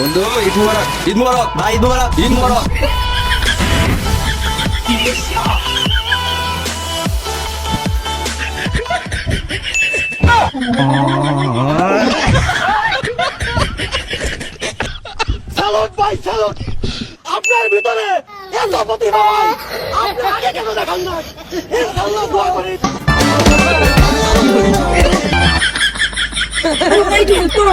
বন্ধু ঈদ মুবারক ঈদ মুবারক ভাই ঈদ মোবারক ঈদ মুবারক। চালক ভাই চালক আপনার ভিতরে এত প্রতিভা ভাই। আপনি আগে কেন দেখান না? ইনশাল্লাহ দোয়া করি। একটু হেল্প করো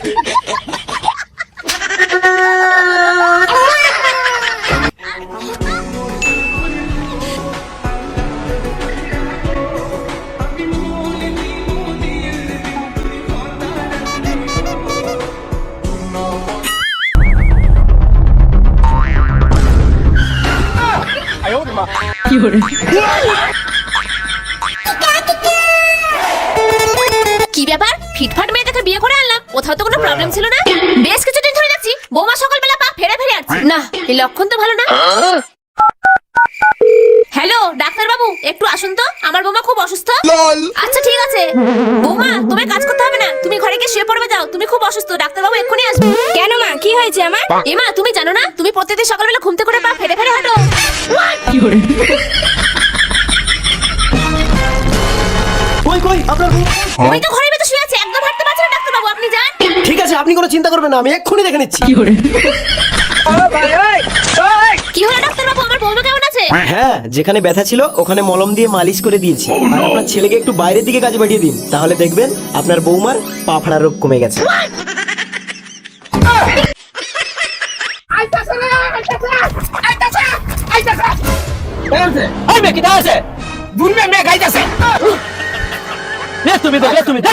কি ব্যাপার? ফিটফাট মেয়ে দেখে বিয়ে করে আনলাম। কোথাও তো কোনো প্রবলেম ছিল না? বেশ কিছুদিন ধরে যাচ্ছি। বৌমা সকালবেলা পা ফেরে ফেরে আসছে। না এই লক্ষণ তো ভালো না। হ্যালো ডাক্তার বাবু একটু আসুন তো। আমার বৌমা খুব অসুস্থ। আচ্ছা ঠিক আছে। বৌমা তোমার কাজ করতে হবে না। তুমি ঘরে গিয়ে শুয়ে পড়বে যাও। তুমি খুব অসুস্থ। ডাক্তার বাবু এক্ষুনি আসবে কেন মা? কি হয়েছে আমার? এমা তুমি জানো না? তুমি প্রত্যেকদিন সকালবেলা ঘুমতে করে পা ফেরে ফেরে হাঁটো। কই কই আপনার? ওই তো ঘরের ভেতর শুয়ে আছে একদম হাঁটতে পারছে না ডাক্তার বাবু আপনি যান। ঠিক আছে আপনি কোনো চিন্তা করবেন না আমি এক্ষুনি দেখে নিচ্ছি। কি করে? কি হলো ডাক্তার বাবু? আমার বৌমা কেমন আছে? হ্যাঁ যেখানে ব্যথা ছিল ওখানে মলম দিয়ে মালিশ করে দিয়েছি। আর আপনার ছেলেকে একটু বাইরের দিকে কাজে পাঠিয়ে দিন। তাহলে দেখবেন আপনার বৌমার পা ফাড়া রোগ কমে গেছে। এই মেয়ে কিটা আছে? দুন মে গাইতাছে। রে তুমি দে রে তুমি দে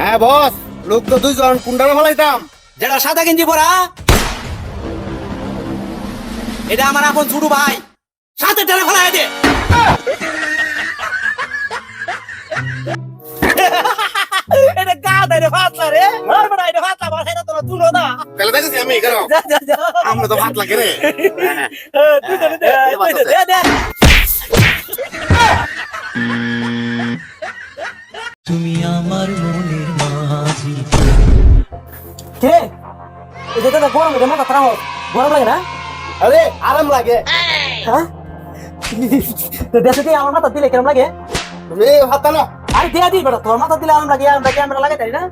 হ্যাঁ বস। লোক তো দুইজন কুন্ডারে ফলাইতাম। যেটা সাদা গেঞ্জি পরা এটা আমার আপন ছোট ভাই। সাথে টেনে ফেলাই দে। এটা গা দেয় রে ফাতলা রে। তাহলে দেখেছি আমি কেন আমরা তো ভাত লাগে রে। তুই দে দে তুই দে দে। কে এটা তো গরম এটা মাথা খারাপ গরম লাগে না? আরে আরাম লাগে। হ্যাঁ? তো দেশে দিয়ে আমার মাথা দিলে কেমন লাগে? রে ভাত না আরে দেয়া দিই বেটা তোর মাথা দিলে আরাম লাগে আরাম লাগে আমরা লাগাই তাই না?